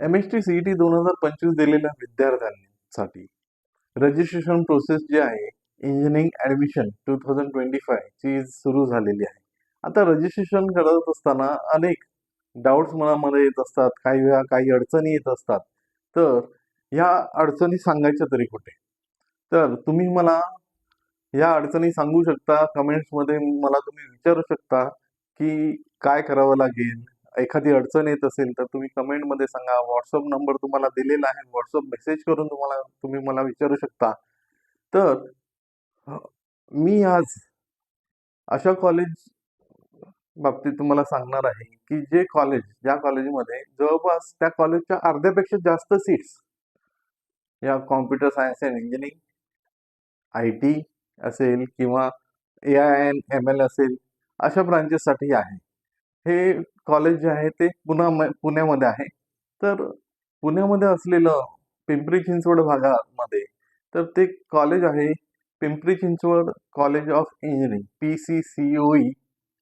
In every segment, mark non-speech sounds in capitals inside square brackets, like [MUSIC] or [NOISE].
M S T C T दोन हजार पंचवीस दिलेल्या विद्यार्थ्यांसाठी रजिस्ट्रेशन प्रोसेस जी आहे engineering admission two thousand twenty five ची सुरू झालेली आहे. आता रजिस्ट्रेशन करत असताना अनेक डाऊट्स मनामध्ये येत असतात काही वेळा काही अडचणी येत असतात. तर ह्या अडचणी सांगायच्या तरी कुठे? तर तुम्ही मला या अडचणी सांगू शकता कमेंट्समध्ये मला तुम्ही विचारू शकता की काय करावं लागेल? एखादी अडचण येत असेल तर तुम्ही कमेंटमध्ये सांगा. व्हॉट्सअप नंबर तुम्हाला दिलेला आहे. व्हॉट्सअप मेसेज करून तुम्हाला तुम्ही मला विचारू शकता. तर मी आज अशा कॉलेज बाबतीत तुम्हाला सांगणार आहे की जे कॉलेज ज्या कॉलेजमध्ये जवळपास त्या कॉलेजच्या अर्ध्यापेक्षा जास्त सीट्स या computer science and engineering I T असेल किंवा ए आय एन एम एल असेल अशा ब्रांचेससाठी आहे. हे कॉलेज जे आहे ते पुन्हा पुण्यामध्ये आहे. तर पुण्यामध्ये असलेलं पिंपरी चिंचवड भागामध्ये तर ते कॉलेज आहे Pimpri Chinchwad college of engineering P C C O E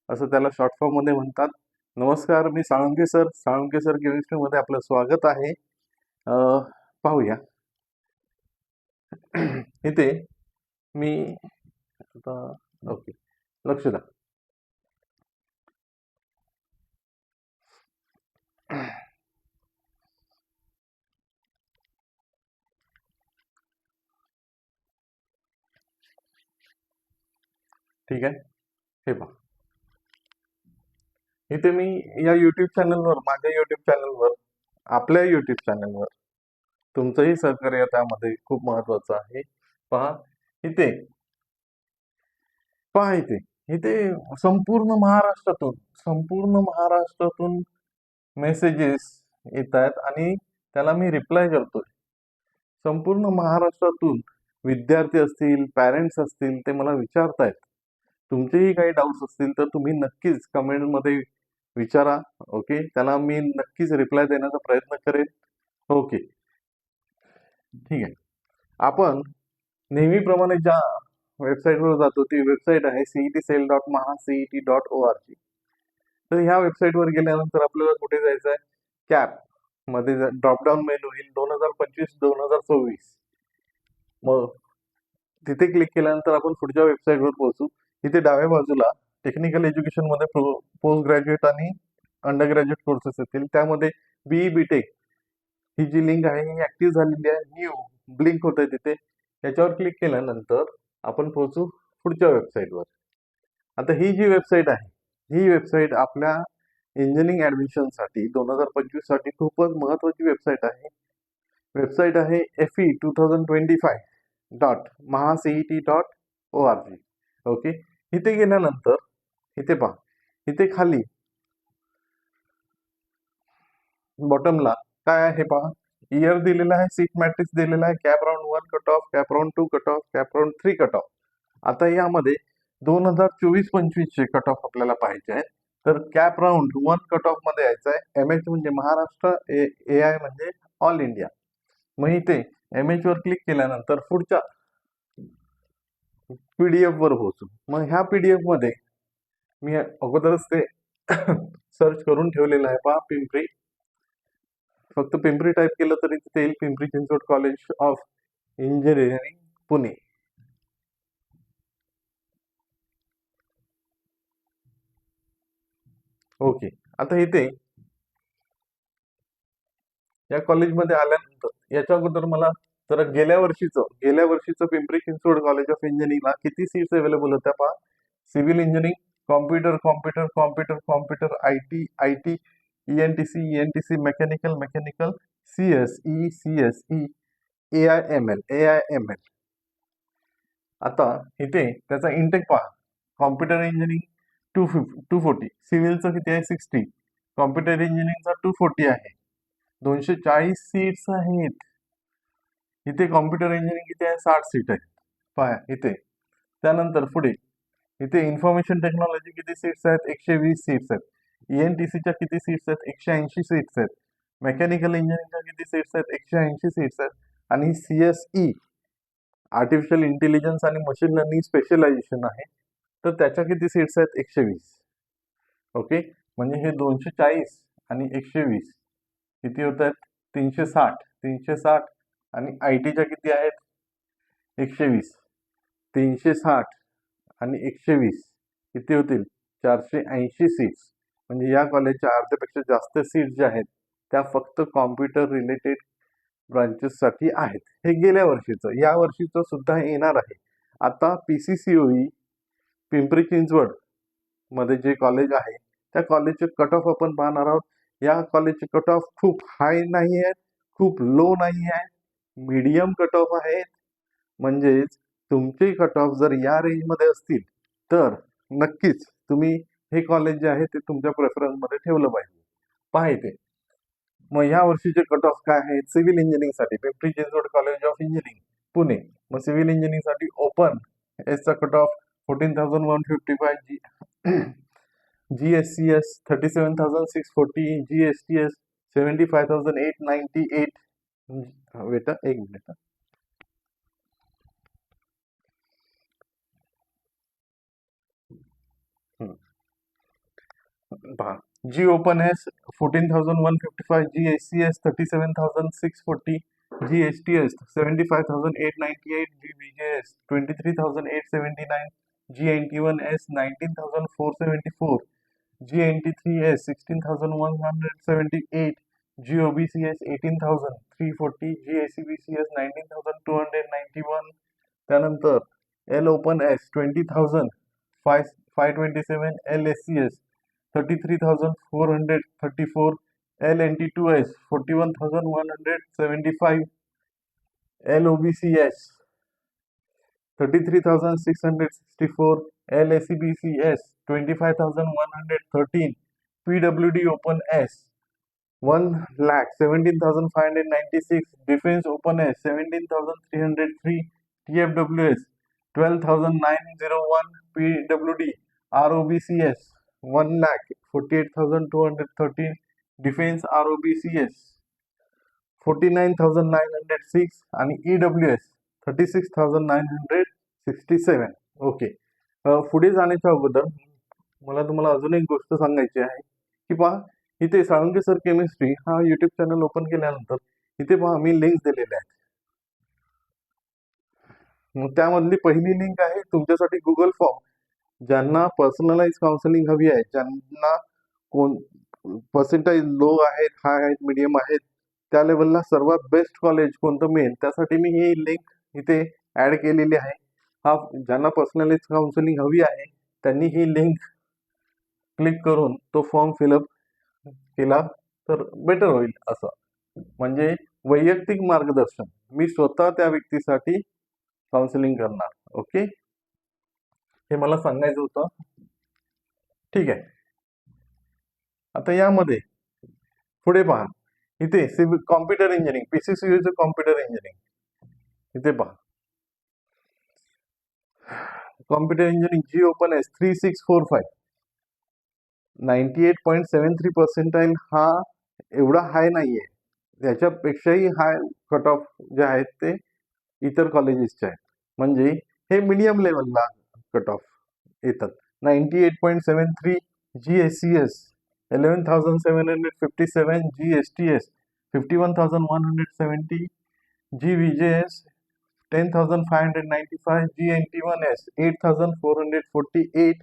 असं त्याला शॉर्ट फॉर्ममध्ये म्हणतात. नमस्कार मी साळुंके सर साळुंके सर केमिस्ट्रीमध्ये आपलं स्वागत आहे. पाहूया. इथे मी आता ओके लक्ष द्या. ठीक आहे? हे पहा इथे मी या युट्यूब चॅनलवर माझ्या युट्यूब चॅनलवर आपल्या युट्यूब चॅनलवर तुमचंही सहकार्य त्यामध्ये खूप महत्वाचं आहे. पहा इथे. पहा इथे. इथे संपूर्ण महाराष्ट्रातून संपूर्ण महाराष्ट्रातून मेसेजेस येत आहेत आणि त्याला मी रिप्लाय करतोय. संपूर्ण महाराष्ट्रातून विद्यार्थी असतील पॅरेंट्स असतील ते मला विचारतायत. तुमचेही काही डाऊट्स असतील तर तुम्ही नक्कीच कमेंटमध्ये विचारा ओके त्याला मी नक्कीच रिप्लाय देण्याचा प्रयत्न करेन. ओके ठीक आहे. आपण नेहमीप्रमाणे ज्या वेबसाईटवर जातो ती वेबसाईट आहे CET cell dot Maha CET dot O R G तर ह्या वेबसाईटवर गेल्यानंतर आपल्याला कुठे जायचं आहे कॅपमध्ये ड्रॉपडाऊन मेनू येईल दोन हजार पंचवीस दोन हजार सव्वीस. मग तिथे क्लिक केल्यानंतर आपण पुढच्या वेबसाईटवर पोहोचू. इथे डाव्या बाजूला टेक्निकल एज्युकेशनमध्ये पोस्ट ग्रॅज्युएट आणि अंडर ग्रॅज्युएट कोर्सेस येतील. त्यामध्ये बीई बी टेक ही जी लिंक आहे ही ऍक्टिव्ह झालेली आहे. न्यू ब्लिंक होत आहे तिथे. याच्यावर क्लिक केल्यानंतर आपण पोहोचू पुढच्या वेबसाईटवर आता ही जी वेबसाईट आहे ही वेबसाईट आपल्या इंजिनिअरिंग ऍडमिशनसाठी दोन हजार पंचवीससाठी खूपच महत्वाची वेबसाईट आहे. वेबसाईट आहे F E two thousand twenty five dot Maha T dot O R G okay इथे गेल्यानंतर इथे पहा इथे खाली. बॉटमला काय आहे पहा. इयर दिलेला आहे सीट मॅट्रिक्स दिलेला आहे CAP round one cut off CAP round two cut off CAP round three cut off आता यामध्ये दोन हजार चोवीस पंचवीसचे कट ऑफ आपल्याला पाहिजे आहेत. तर कॅप राऊंड वन कट ऑफमध्ये यायचं आहे. एम एच म्हणजे महाराष्ट्र ए आय म्हणजे ऑल इंडिया मग इथे एम एच वर क्लिक केल्यानंतर पुढच्या पीडीएफ वर पोहोचू. मग ह्या पीडीएफमध्ये मी अगोदरच ते [COUGHS] सर्च करून ठेवलेलं आहे. पहा पिंपरी. फक्त पिंपरी टाईप केलं तरी तिथे येईल Pimpri Chinchwad college of engineering Pune. Okay आता इथे या कॉलेजमध्ये आल्यानंतर याच्या अगोदर मला तर गेल्या वर्षीचं गेल्या वर्षीचं पिंपरी चिंचवड कॉलेज ऑफ इंजिनिअरिंगला किती सीट्स अवेलेबल होत्या पहा? Civil engineering computer computer computer computer I T I T E N T C E N T C mechanical mechanical C S E C S E A I M L A I M L आता इथे त्याचा intake पहा. Computer engineering two fifty two forty सिव्हिलचं किती आहे? Sixty computer इंजिनिअरिंगचा two forty आहे. दोनशे चाळीस सीट्स आहेत. इथे कॉम्प्युटर इंजिनिअरिंग किती आहे साठ सीट आहेत. पहा इथे. त्यानंतर पुढे. इथे इन्फॉर्मेशन टेक्नॉलॉजी किती सीट्स आहेत? एकशे वीस सीट्स आहेत. ई एन टी सीच्या किती सीट्स आहेत? एकशे ऐंशी सीट्स आहेत. मेकॅनिकल इंजिनिअरिंगच्या किती सीट्स आहेत? एकशे ऐंशी सीट्स आहेत. आणि C S E artificial intelligence आणि मशीन लर्निंग स्पेशलायझेशन आहे. तर त्याच्या किती सीट्स आहेत? एकशे वीस. ओके? म्हणजे हे दोनशे चाळीस आणि एकशे वीस. किती होत आहेत? तीनशे साठ. तीनशे साठ आणि आय टीच्या किती आहेत? एकशे वीस तीनशे साठ आणि एकशे वीस किती होतील? चारशे ऐंशी सीट्स म्हणजे या कॉलेजच्या अर्ध्यापेक्षा जास्त सीट्स ज्या आहेत त्या फक्त कॉम्प्युटर रिलेटेड ब्रांचेससाठी आहेत. हे गेल्या वर्षीचं या वर्षीचं सुद्धा येणार आहे. आता P C C O E E Pimpri चिंचवडमध्ये जे कॉलेज आहे त्या कॉलेजचे कट ऑफ आपण पाहणार आहोत. या कॉलेजचे कट ऑफ खूप हाय नाही आहेत खूप लो नाही आहे मीडियम कट ऑफ आहेत म्हणजेच तुमचे कट ऑफ जर या रेंजमध्ये असतील तर नक्कीच तुम्ही हे कॉलेज जे आहे ते तुमच्या प्रेफरन्समध्ये ठेवलं पाहिजे. पाहिजे मग ह्या वर्षीचे कट ऑफ काय आहेत civil इंजिनिअरिंगसाठी. Pimpri Chinchwad college of engineering Pune. मग सिव्हिल इंजिनिअरिंगसाठी open एसचा cut off fourteen thousand one fifty five G G S C S thirty seven thousand six forty G S T S seventy five thousand eight ninety eight wait a एक minute पहा G open S fourteen thousand one fifty five G S C S thirty seven thousand six forty, G S T S seventy five thousand eight ninety eight, G B J S twenty three thousand eight seventy nine G N T one S nineteen thousand four seventy four, G N T three S sixteen thousand one hundred seventy eight G O B C S eighteen thousand three forty G A C B C S nineteen thousand two hundred ninety one त्यानंतर L open S twenty thousand five five twenty seven L S C S thirty three thousand four hundred thirty four L N T two S forty one thousand one hundred seventy five L O B C S thirty three thousand six hundred sixty four L S C B C S twenty five thousand one hundred thirteen P W D open S one lakh seventeen thousand five hundred ninety six defence open S seventeen thousand three hundred three T F W S twelve thousand nine zero one P W D R O B C S one lakh forty eight thousand two hundred thirteen defence R O B C S forty nine thousand nine hundred six आणि E W S thirty six thousand nine hundred sixty seven. Okay. पुढे जाण्याच्या अगोदर मला तुम्हाला अजून एक गोष्ट सांगायची आहे की पहा इथे साळुंके सर केमिस्ट्री हा युट्यूब चॅनल ओपन केल्यानंतर इथे पहा मी लिंक्स दिलेले आहेत. मग त्यामधली पहिली लिंक आहे तुमच्यासाठी गुगल फॉर्म ज्यांना पर्सनलाइज काउन्सिलिंग हवी आहे ज्यांना कोण पर्सेंटाईज लो आहेत हाय आहेत मिडियम आहेत त्या लेवलला सर्वात बेस्ट कॉलेज कोणतं मिळेल त्यासाठी मी ही लिंक इथे ॲड केलेली आहे. हा ज्यांना पर्सनलाइज काउन्सिलिंग हवी आहे त्यांनी ही लिंक क्लिक करून तो फॉर्म फिलअप केला तर बेटर होईल असं. म्हणजे वैयक्तिक मार्गदर्शन. मी स्वतः त्या व्यक्तीसाठी काउन्सिलिंग करणार. ओके हे मला सांगायचं होतं. ठीक आहे. आता यामध्ये पुढे पहा. इथे सिव्हिल कॉम्प्युटर इंजिनिअरिंग पीसीसीयूचं कॉम्प्युटर इंजिनिअरिंग इथे पहा. Computer engineering G open S three six four five ninety eight point seven three percentile हा एवढा हाय नाही आहे त्याच्यापेक्षाही हाय कट ऑफ जे आहेत ते इतर कॉलेजेसचे आहेत. म्हणजे हे मिडियम लेवलला कट ऑफ येतात. Ninety eight point seven three G S C S eleven thousand seven hundred fifty seven G S T S fifty one thousand one hundred seventy G V J S ten thousand five hundred ninety five G N T one S eight thousand four hundred forty eight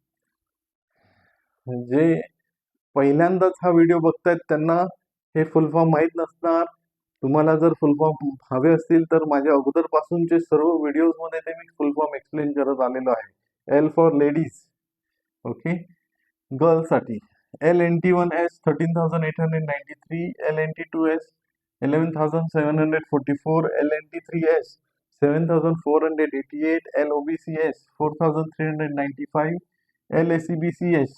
जे पहिल्यांदाच हा video बघतायत त्यांना हे फुल form माहीत नसणार. तुम्हाला जर फुल फॉर्म हवे असतील तर माझ्या अगोदरपासूनचे सर्व व्हिडिओजमध्ये ते मी फुल फॉर्म एक्सप्लेन करत आलेलो आहे. L for ladies okay गर्ल्ससाठी L N T one S thirteen thousand eight hundred ninety three L N T two S eleven thousand seven hundred forty four L N T three S seven thousand four hundred eighty eight L O B C S four thousand three hundred ninety five L S C B C S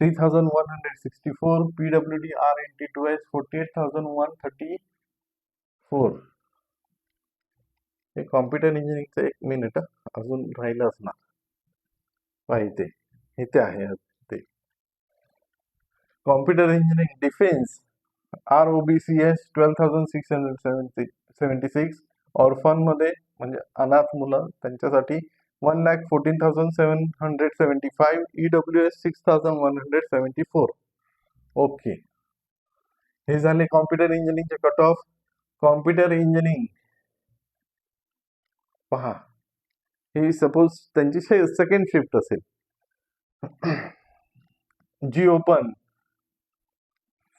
three thousand one hundred sixty four P W D R T two S forty eight thousand one thirty four हे computer इंजिनिअरिंगचं एक minute अजून राहिलं असणार. पाहिजे. इथे आहे ते. Computer engineering defence R O B C S twelve thousand six hundred seventy seventy six ऑर्फनमध्ये म्हणजे अनाथ मुलं त्यांच्यासाठी one lakh fourteen thousand seven hundred seventy five E W S six thousand one hundred seventy four okay हे झाले computer इंजिनिअरिंगचे cut off computer engineering पहा. ही suppose त्यांची सेकंड शिफ्ट असेल. G open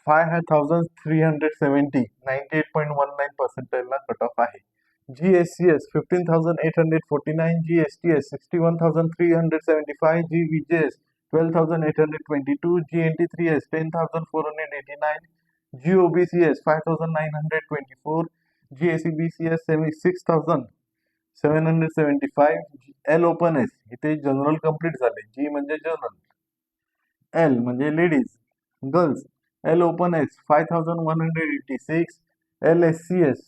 five thousand three hundred seventy ninety eight point one nine पर्सेंटेजला cut off आहे. G S C S fifteen thousand eight hundred forty nine G S T S sixty one thousand three hundred five G J S twelve thousand eight hundred twenty two G three S ten thousand four hundred eighty nine G O B C S five thousand nine hundred twenty four G S C B C S six thousand seven hundred L open S इथे general complete झाले. G म्हणजे general L म्हणजे ladies girls L open S five thousand one hundred eighty six L S C S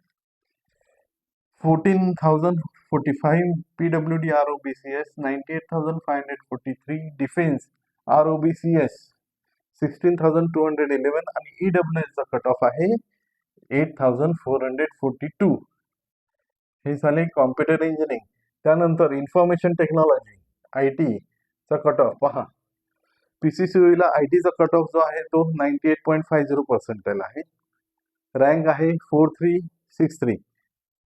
fourteen thousand forty five P W D R O B C S ninety eight thousand five hundred forty three defence R O B C S sixteen thousand two hundred eleven आणि E W cut off आहे eight thousand four hundred forty two हे झाले computer engineering त्यानंतर information technology I टीचा cut off पहा. P C C ला I टीचा cut off जो आहे तो ninety eight point five zero percentile आहे. रँक आहे फोर थ्री सिक्स थ्री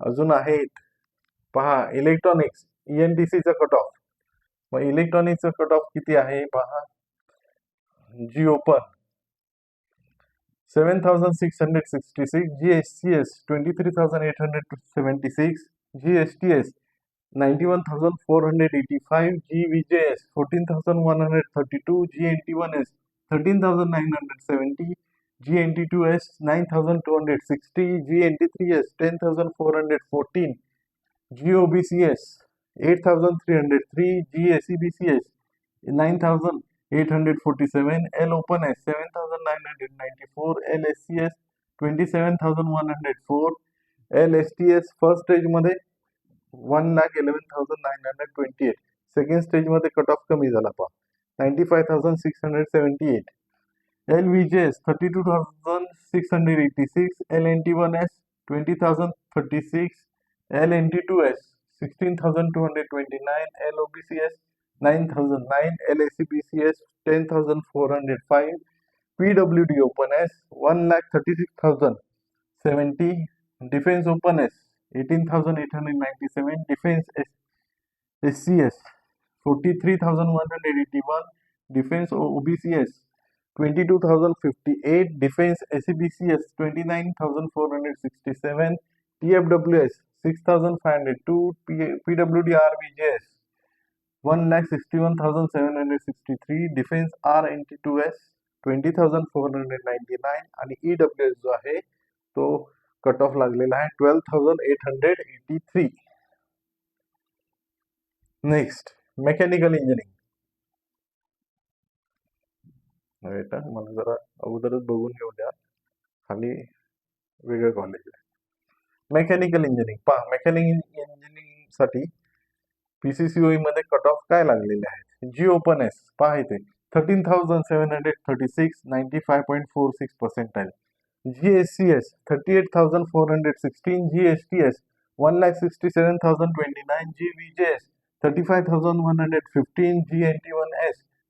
अजून आहेत. पहा electronics E N cut off मग इलेक्ट्रॉनिक्सचा कट ऑफ किती आहे? पहा. G open seven thousand six hundred sixty six G S C S twenty three thousand eight hundred seventy six G S T S ninety one thousand four hundred eighty five G V J S fourteen thousand one hundred thirty two G N T one S thirteen thousand nine hundred seventy G N T two S nine thousand two hundred sixty G N T three S ten thousand four hundred fourteen G O B C S eight thousand three hundred three G S C B C S nine thousand eight hundred forty seven L open S seven thousand nine hundred ninety four L S C S twenty seven thousand one hundred four L S T S first स्टेजमध्ये one lakh eleven thousand nine hundred twenty eight second स्टेजमध्ये cut off कमी झाला पहा. Ninety five thousand six hundred seventy eight LVJS 32,686, LNT1S 20,036, LNT2S 16,229, LOBCS 9,009, LACBCS 10,405, PWD Open S 1,36,070, Defense Open S 18,897, Defense SCS 43,181, Defense OBCS 22,058, Defense SEBCS 29,467, TFWS 6,502, P- PWD RVJS 1,61,763, Defense RNT2S 20,499 आणि EWS जो आहे तो cut off लागलेला आहे twelve thousand eight hundred eighty three next mechanical engineering बेटा मला जरा अगोदरच बघून घेऊ द्या. खाली वेगळं कॉलेज आहे. मेकॅनिकल इंजिनिअरिंग पहा मेकॅनिकल पी सी सी मध्ये कट ऑफ काय लागलेले आहेत? जी ओपन एस पहा इथे. Thirteen thousand seven hundred thirty six ninety five point four six percent आहे G S C S thirty eight thousand four hundred sixteen G S T S one lakh sixty seven thousand twenty nine G V J S thirty five thousand one hundred fifteen G N T one S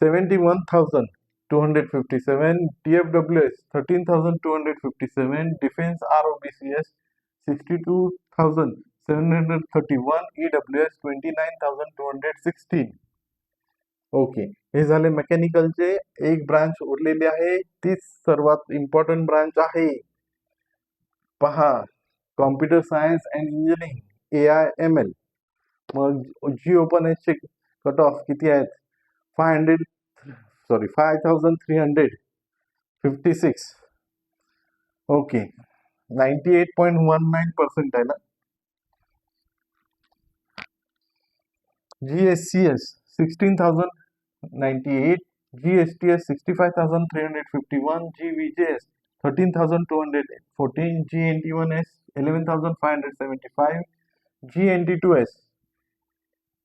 seventy one thousand two hundred fifty seven T F W S thirteen thousand two hundred fifty seven defence R O B C S sixty two thousand seven hundred thirty one E W S twenty nine thousand two hundred sixteen. Okay हे झाले मेकॅनिकलचे. एक branch उरलेली आहे. तीच सर्वात important branch आहे. पहा computer science and engineering A I M L मग जी ओपन एसचे कट ऑफ किती आहेत? Five hundred sorry five thousand three hundred fifty six okay ninety eight point one nine percent आहे ना G S C S sixteen thousand ninety eight G S T S sixty five thousand three hundred fifty one G V J S thirteen thousand two hundred fourteen G N T one S eleven thousand five hundred seventy five G N T two S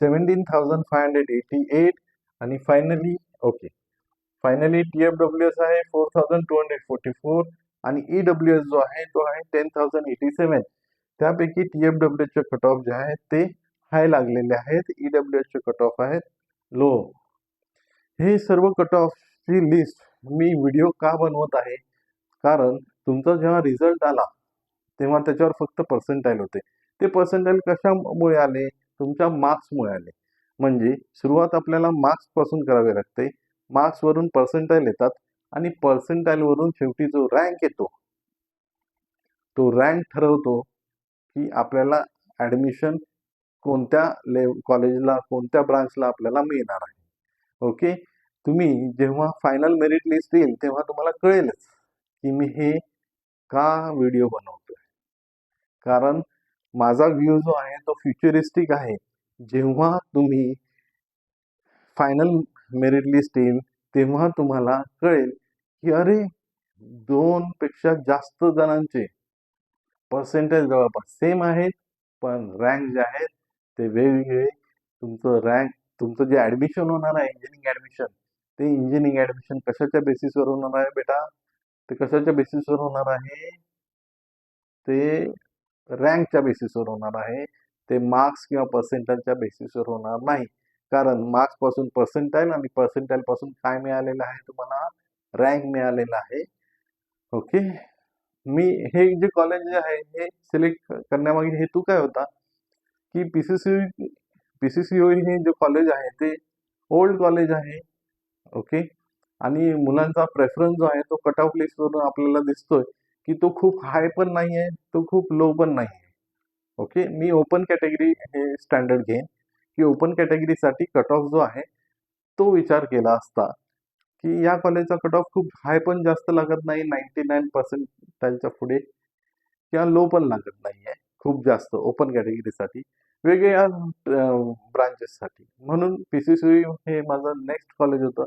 seventeen thousand five hundred eighty eight आणि finally okay. Finally T F W S आहे four thousand two hundred forty four आणि E W S जो आहे तो आहे ten thousand eighty seven. त्यापैकी T F डब्ल्यूचे cut off जे आहेत ते हाय लागलेले आहेत. ई डब्ल्यू एसचे कट ऑफ आहेत लो हे सर्व कट ऑफची लिस्ट मी व्हिडिओ का बनवत आहे? कारण तुमचा जेव्हा रिझल्ट आला तेव्हा त्याच्यावर फक्त पर्सेंटाईल होते. ते पर्सेंटाईल कशामुळे आले? तुमच्या मार्क्समुळे आले. म्हणजे सुरुवात आपल्याला मार्क्सपासून करावी लागते. मार्क्सवरून पर्सेंटाईल येतात आणि पर्सेंटाईलवरून शेवटी जो रँक येतो तो रँक ठरवतो की आपल्याला ॲडमिशन कोणत्या ले कॉलेजला कोणत्या ब्रांचला आपल्याला मिळणार आहे. ओके तुम्ही जेव्हा फायनल मेरिट लिस्ट येईल तेव्हा तुम्हाला कळेलच की मी हे का व्हिडिओ बनवतोय? कारण माझा व्ह्यू जो आहे तो फ्युचरिस्टिक आहे. जेव्हा तुम्ही फायनल मेरिट लिस्ट येईल तेव्हा तुम्हाला कळेल की अरे दोन पेक्षा जास्त जणांचे पर्सेंटेज जवळपास सेम आहेत पण रँक जे आहेत ते वेगवेगळे. तुमचं रँक तुमचं जे ॲडमिशन होणार आहे इंजिनिअरिंग ॲडमिशन ते इंजिनिअरिंग ॲडमिशन कशाच्या बेसिसवर होणार आहे बेटा? ते कशाच्या बेसिसवर होणार आहे? ते रँकच्या बेसिसवर होणार आहे. ते मार्क्स किंवा पर्सेंटाईलच्या बेसिसवर होणार नाही. कारण मार्क्सपासून पर्सेंटाईल आणि पर्सेंटाईल पासून काय मिळालेलं आहे तुम्हाला? रँक मिळालेला आहे. ओके? मी हे जे कॉलेज जे आहे हे सिलेक्ट करण्यामागे हेतू काय होता? की P C C P C C हे जे कॉलेज आहे ते ओल्ड कॉलेज आहे. ओके? आणि मुलांचा प्रेफरन्स जो आहे तो कट ऑफ लिस्टवरून आपल्याला दिसतोय. की तो खूप हाय पण नाही आहे तो खूप लो पण नाही आहे ओके मी ओपन कॅटेगरी हे स्टँडर्ड घेईन की ओपन कॅटेगरीसाठी कट ऑफ जो आहे तो विचार केला असता की या कॉलेजचा कट ऑफ खूप हाय पण जास्त लागत नाही नाईन्टी नाईन पर्सेंट त्यांच्या पुढे किंवा लो पण लागत नाही आहे खूप जास्त ओपन कॅटेगरीसाठी वेगवेगळ्या ब्रांचेससाठी म्हणून पी सी सी हे माझं नेक्स्ट कॉलेज होतं.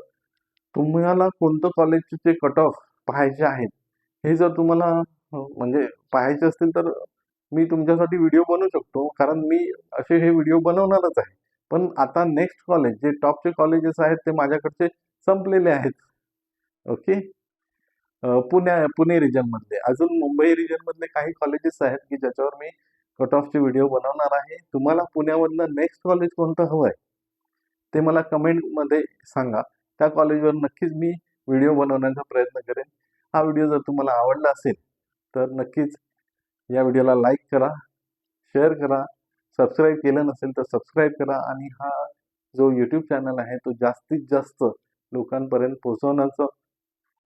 तुम्हाला कोणतं कॉलेजचे कट ऑफ पाहायचे आहेत? हे जर तुम्हाला हो, म्हणजे पाहायचे असतील तर मी तुमच्यासाठी व्हिडिओ बनवू शकतो. कारण मी असे हे व्हिडिओ बनवणारच आहे. पण आता नेक्स्ट कॉलेज जे टॉपचे कॉलेजेस आहेत ते माझ्याकडचे संपलेले आहेत. ओके? पुण्या पुणे रिजनमधले. अजून मुंबई रिजनमधले काही कॉलेजेस आहेत की ज्याच्यावर मी कट ऑफचे व्हिडिओ बनवणार आहे. तुम्हाला पुण्यामधलं नेक्स्ट कॉलेज कोणतं हवं आहे ते मला कमेंटमध्ये सांगा. त्या कॉलेजवर नक्कीच मी व्हिडिओ बनवण्याचा प्रयत्न करेन. हा व्हिडिओ जर तुम्हाला आवडला असेल तर नक्कीच या व्हिडिओला लाईक करा शेअर करा. सबस्क्राईब केलं नसेल तर सबस्क्राईब करा आणि हा जो यूट्यूब चॅनल आहे तो जास्तीत जास्त लोकांपर्यंत पोहोचवण्याचं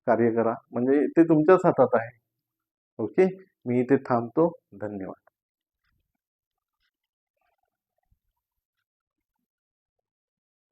कार्य करा. म्हणजे ते तुमच्याच हातात आहे. ओके मी इथे थांबतो. धन्यवाद.